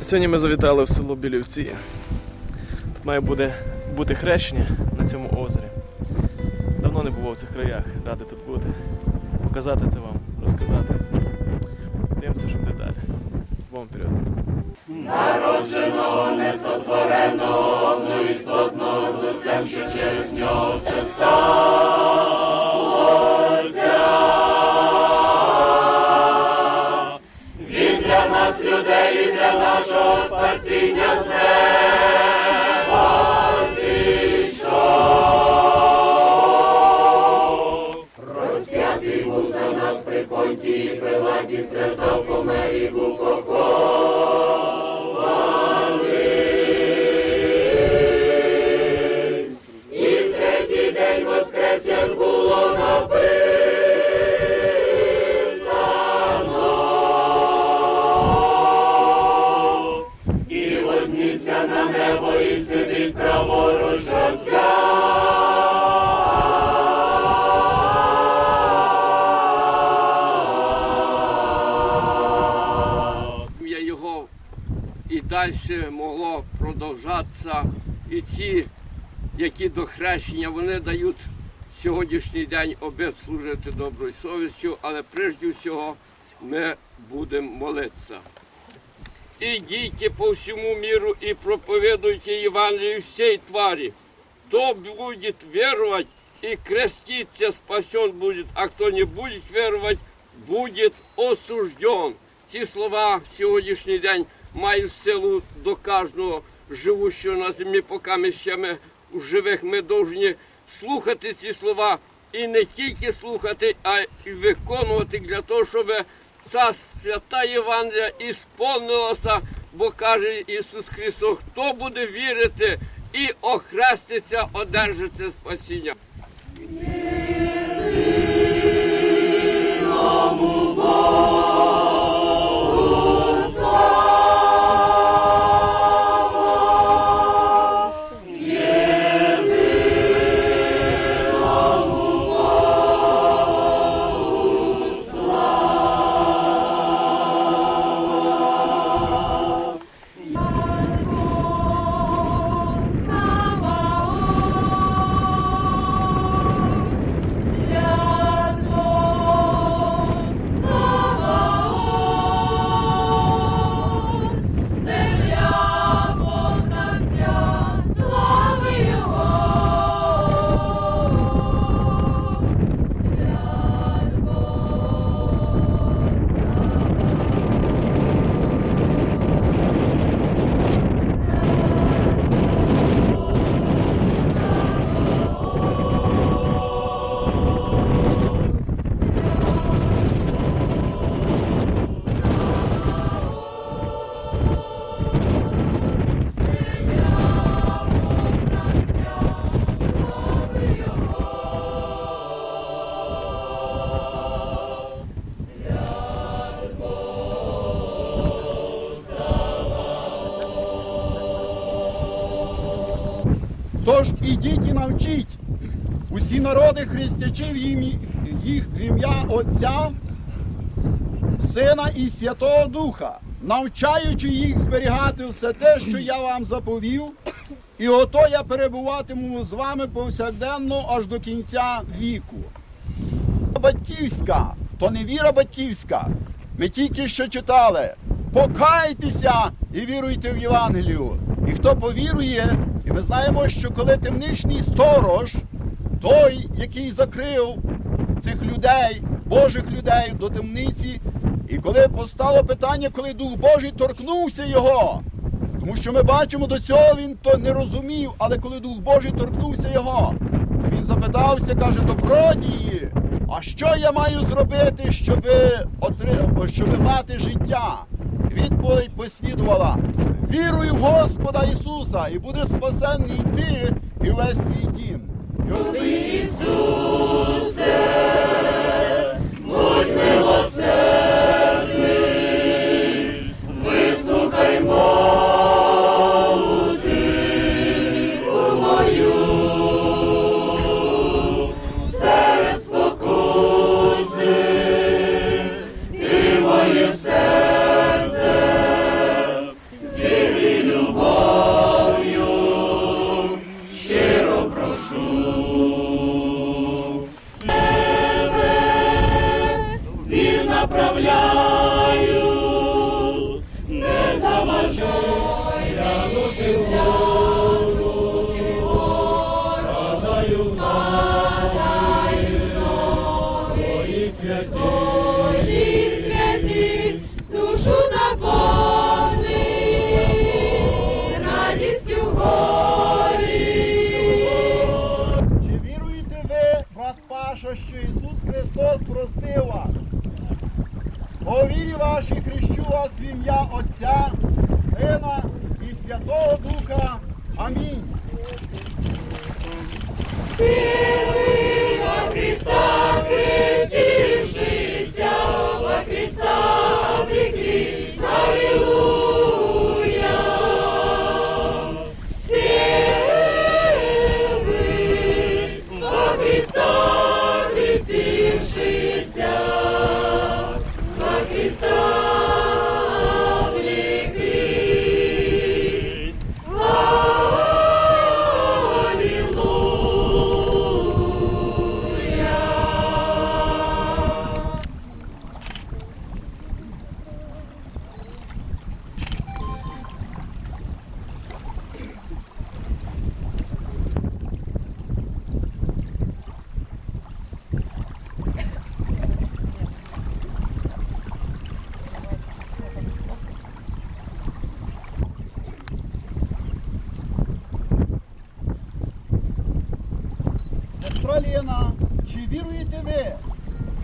Сьогодні ми завітали в село Білівці. Тут має буде, бути хрещення на цьому озері. Давно не бував в цих краях, радий тут бути. Показати це вам, розказати. Дивимося, що буде далі. З Богом вперед. Ім'я до вони дають сьогоднішній день обід служити доброю совістю, але прежде всього ми будемо молитися. Ідіть по всьому миру і проповідуйте Євангелію всій тварі. Кто будет веровать и креститься, спасен будет, а кто не будет веровать, будет осужден. Ці слова в сьогоднішній день мають силу до кожного живущого на землі, поки ми ще ми в живих, ми повинні слухати ці слова і не тільки слухати, а й виконувати для того, щоб ця свята Євангелія ісполнилася, бо каже Ісус Христос, хто буде вірити і охреститься, одержиться спасіння. Свят ідіть усі народи хрестячи в ім'я- їх в ім'я Отця, Сина і Святого Духа, навчаючи їх зберігати все те, що я вам заповів, і ото я перебуватиму з вами повсякденно аж до кінця віку. Батьківська, то не віра батьківська. Ми тільки що читали. Покайтеся і віруйте в Євангелію. І хто повірує, і ми знаємо, що коли темничний сторож, той, який закрив цих людей, Божих людей до темниці, і коли постало питання, коли Дух Божий торкнувся його, тому що ми бачимо, до цього він то не розумів, але коли Дух Божий торкнувся його, він запитався, каже, добродії, а що я маю зробити, щоб, отри- щоб мати життя? Відповідь послідувала: віруй в Господа Ісуса, і буде спасенний ти і весь твій дім. І ваші хрещу вас в ім'я Отця, Сина і Святого Духа. Амінь. Чи віруєте ви,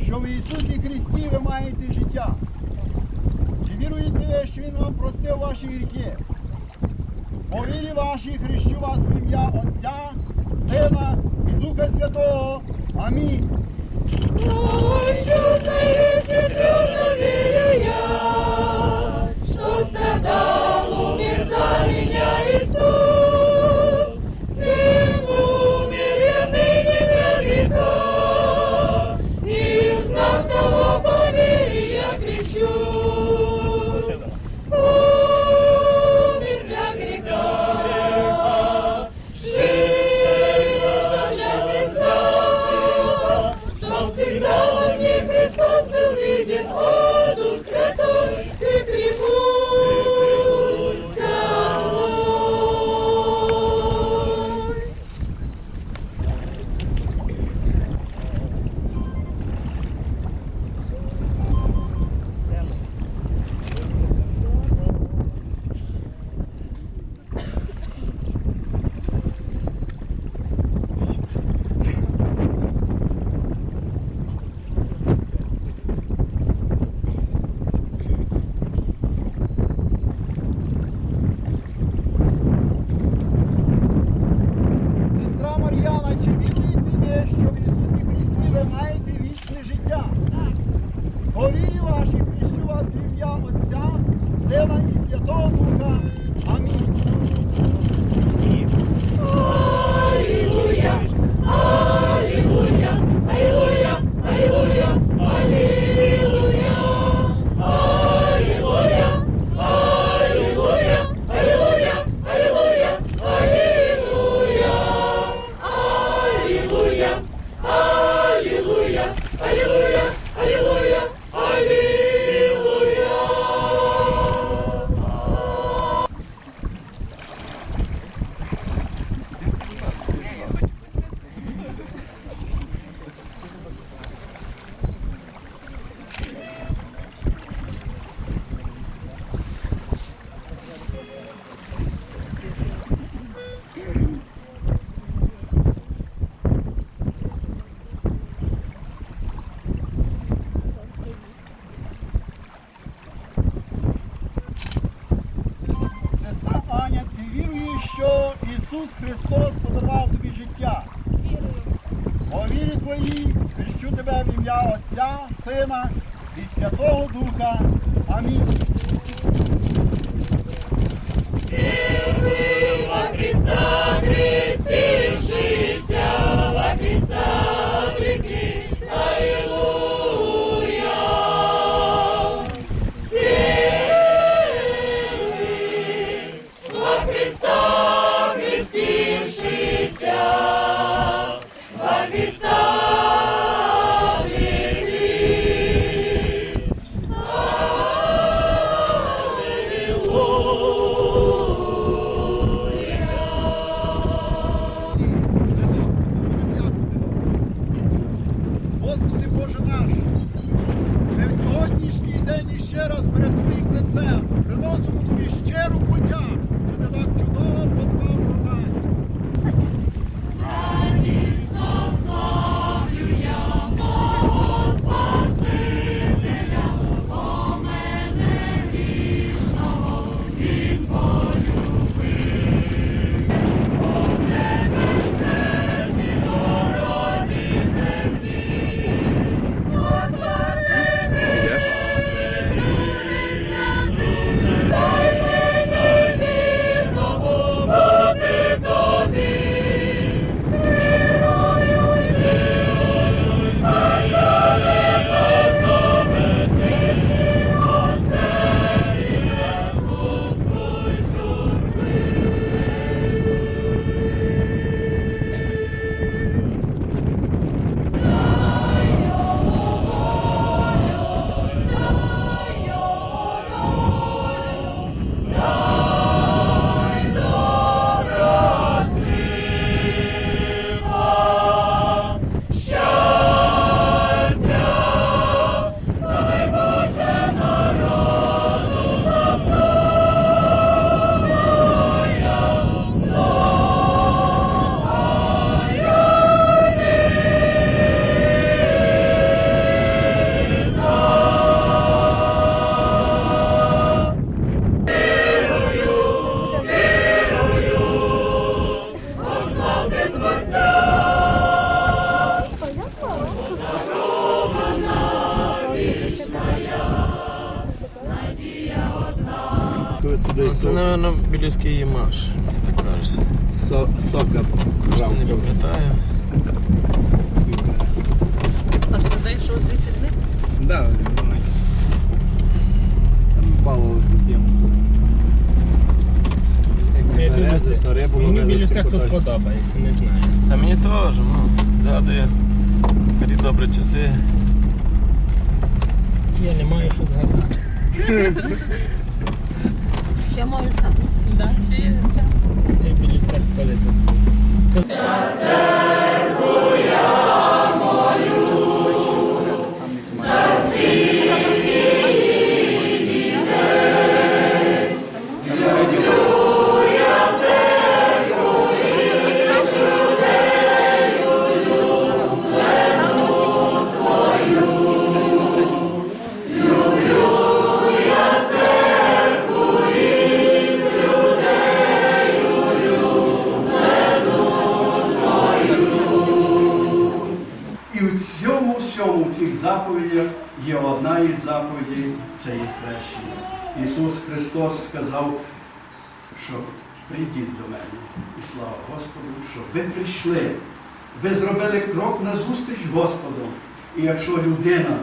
що в Ісусі Христі ви маєте життя? Чи віруєте ви, що Він вам простив ваші гріхи? По вірі вашій хрещу вас в ім'я Отця, Сина і Духа Святого. Амінь. Ой, чудо, вірю я. Ще що мені сусі пристріли, маєте? Подобається, не знаю. Та мені теж, ну, згадує старі добрі часи. Я не маю що згадати. Ще маю згадати. Да, чи є час? Я біля церкви. Заповідях, є одна із заповідей це є хрещення. Ісус Христос сказав, що прийдіть до мене. І слава Господу, що ви прийшли. Ви зробили крок на зустріч Господу. І якщо людина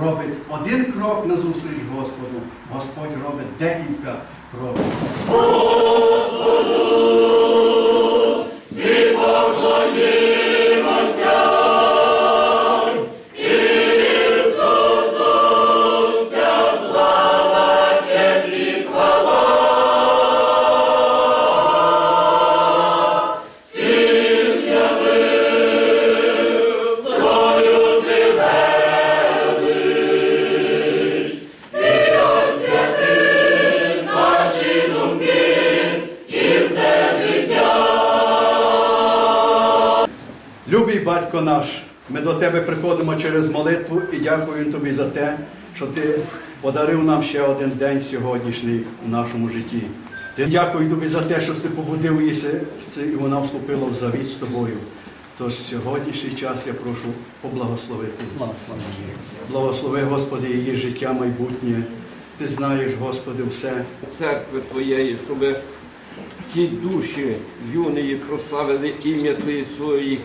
робить один крок на зустріч Господу, Господь робить декілька кроків. Любий батько наш, ми до тебе приходимо через молитву і дякуємо тобі за те, що ти подарив нам ще один день сьогоднішній у нашому житті. Ти дякую тобі за те, що ти побудив її серце і вона вступила в завіт з тобою. Тож сьогоднішній час я прошу поблагословити. Благослови, Господи, її життя майбутнє. Ти знаєш, Господи, все. церкви Твоєї, щоб ці душі юної прославили ім'я Твоє своїх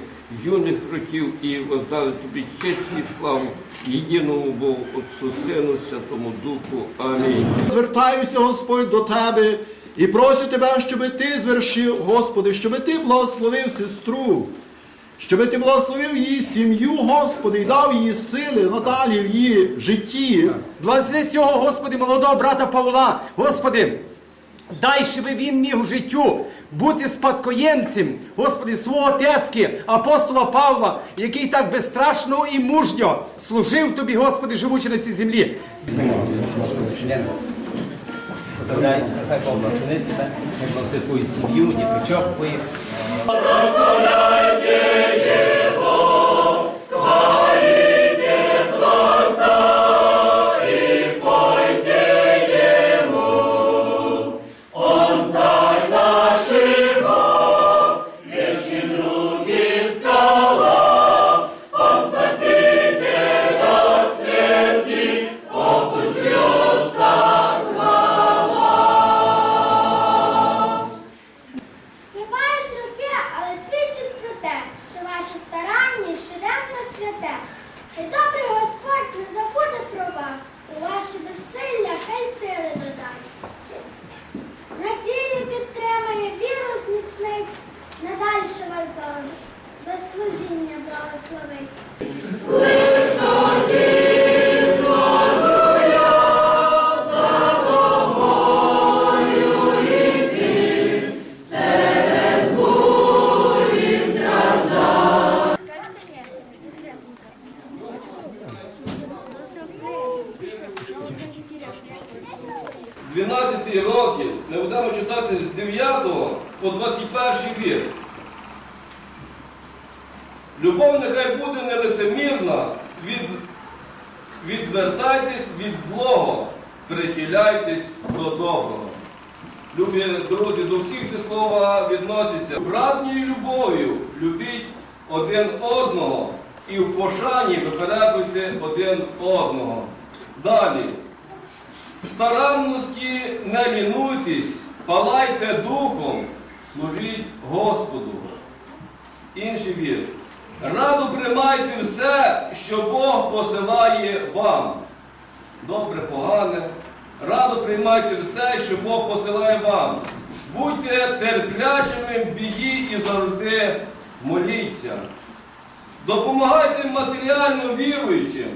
юних років і воздали Тобі честь і славу єдиному Богу, Отцу, Сину, Святому Духу. Амінь. Звертаюся, Господь, до Тебе і прошу Тебе, щоб Ти звершив, Господи, щоб Ти благословив сестру, щоб Ти благословив її сім'ю, Господи, і дав їй сили надалі в її житті. Благослови цього, Господи, молодого брата Павла. Господи, дай, щоб він міг у життю бути спадкоємцем, Господи, свого тески, апостола Павла, який так безстрашно і мужньо служив Тобі, Господи, живучи на цій землі. Поздравляємо, благословить тебе, хай благословить твою сім'ю, діточок твоїх. По 21 вірш. Любов нехай буде нелицемірна, від, відвертайтесь від злого, прихиляйтесь до доброго. Любі друзі, до всіх ці слова відносяться. Братньою любов'ю любіть один одного і в пошані випередуйте один одного. Далі. Старанності не лінуйтесь, палайте духом, служіть Господу. Інший вірш. Раду приймайте все, що Бог посилає вам. Добре, погане. Радо приймайте все, що Бог посилає вам. Будьте терплячими в біді і завжди моліться. Допомагайте матеріально віруючим.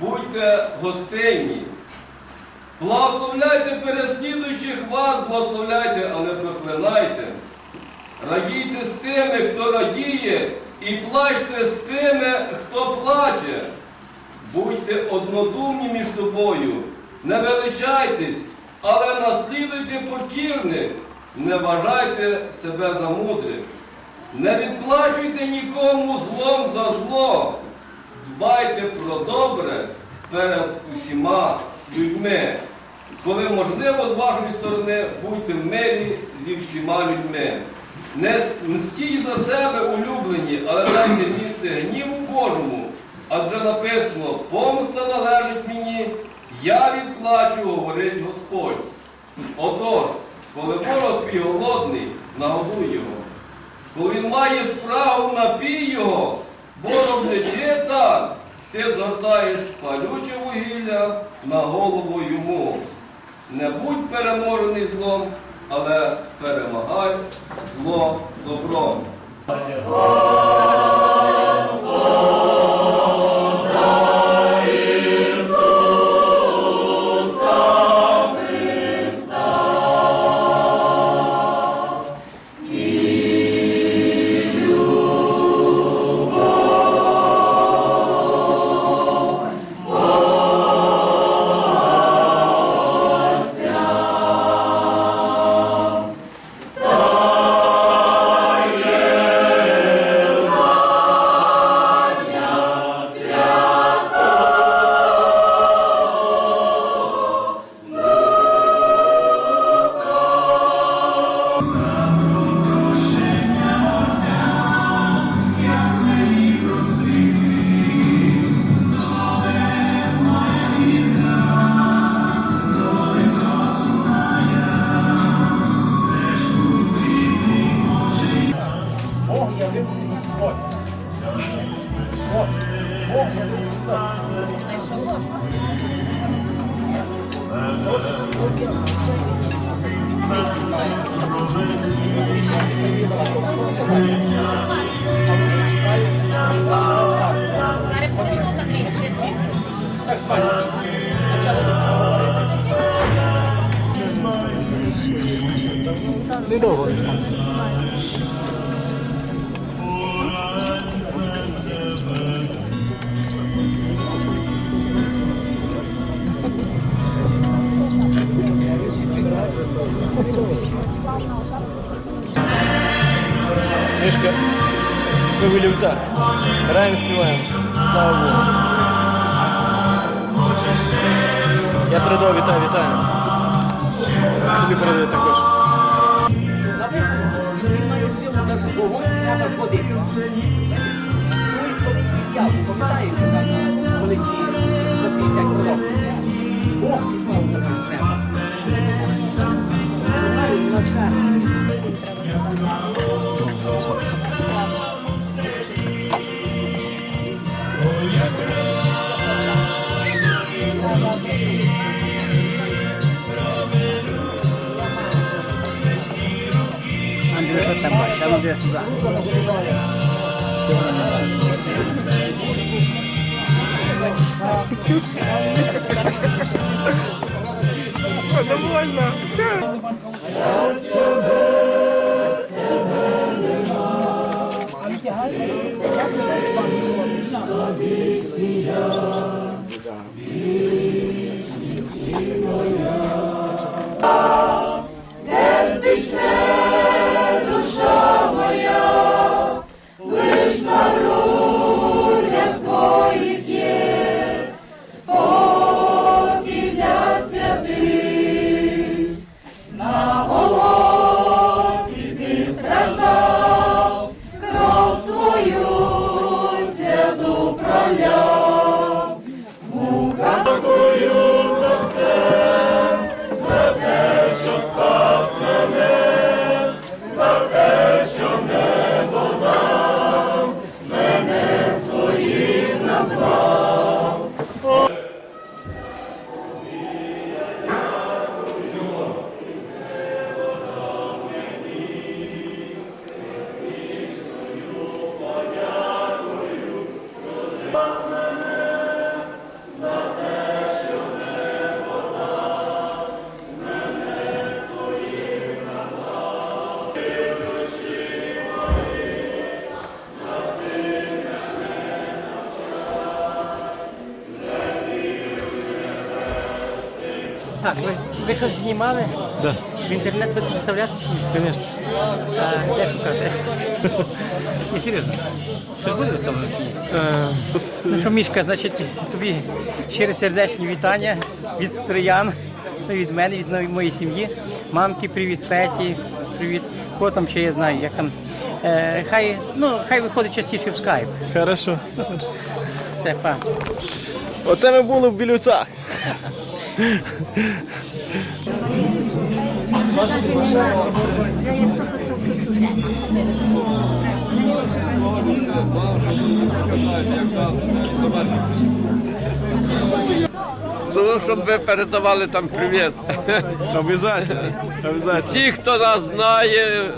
Будьте гостинні. Благословляйте переслідуючих вас, благословляйте, а не проклинайте. Радійте з тими, хто радіє, і плачте з тими, хто плаче. Будьте однодумні між собою, не величайтесь, але наслідуйте покірних, не вважайте себе за мудрих. Не відплачуйте нікому злом за зло. Дбайте про добре перед усіма людьми. Коли можливо, з вашої сторони, будьте в мирі зі всіма людьми. Не мстіть за себе улюблені, але дайте місце гніву Божому. Адже написано, помста належить мені, я відплачу, говорить Господь. Отож, коли ворог твій голодний, нагодуй його. Коли він має справу напій його, бо роблячи так, ти згортаєш палюче вугілля на голову йому. Не будь переможений злом, але перемагай зло добром. І довго. Мишка, мы были в сад. Раем спеваем. Слава Богу. Я Тридо, вітаю, вітаю. Тобі привіт також. Даже вогонь з неба зводити. Ну і коли я пам'ятаєте, там, коли ті за 50 років, Бог пізнав на з неба. Знаю, на жаль. Так, ви, ви щось знімали? Да. В інтернет будете вставляти? Звісно. А, де шукати? Ні, серйозно. Щось буде вставлено? чи? Е, Тут Ну що, Мішка, значить, тобі щире сердечні вітання від стриян, ну, від мене, від моєї- сім'ї. Мамки, привіт, Петі, привіт. Хто там ще я знаю, як там. Е, хай, ну, хай виходить частіше в скайп. хорошо. Все, па. Оце ми були в Білівцях. Тому щоб ви передавали там привіт. Обязательно. Всі, хто нас знає,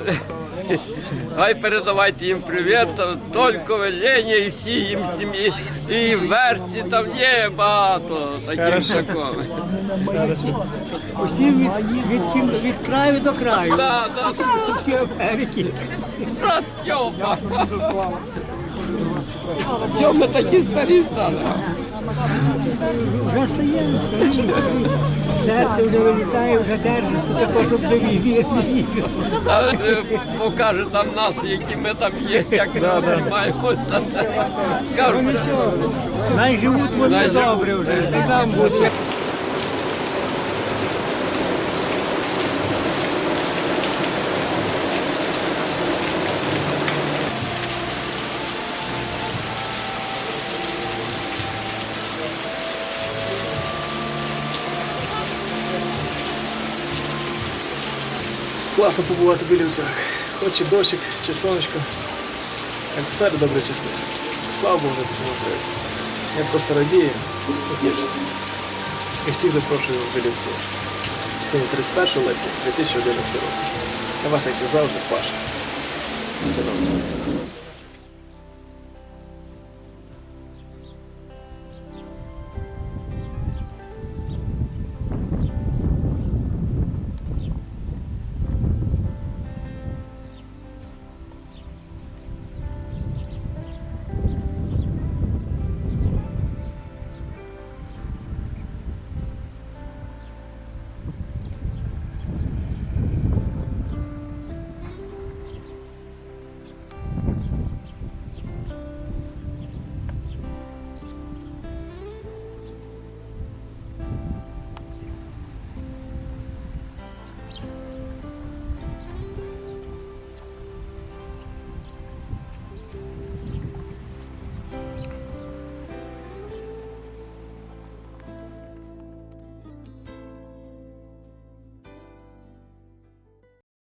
хай передавайте їм привіт, тільки Лені і всі їм сім'ї. І в там є багато таких шаков. Усім від, від, від краю до краю. Так, так. Всі Америки. брат. Що ми такі старі стали? Вже стаємо. Серце вже вилітає, вже держиться, також щоб не вірити. А, е, Покаже там нас, які ми там є, як ми приймаємося. Скажуть, Най живуть вони добре вже. Там буде. Класно побувати в Білівцях. Хоч і дощик, чи сонечко. Як старі добрі часи. Слава Богу, можливості. Я просто радію тішуся. І всіх запрошую в Білівці. Сьогодні 31 липня 2011 року. На вас, як і завжди, Паша. Все добре.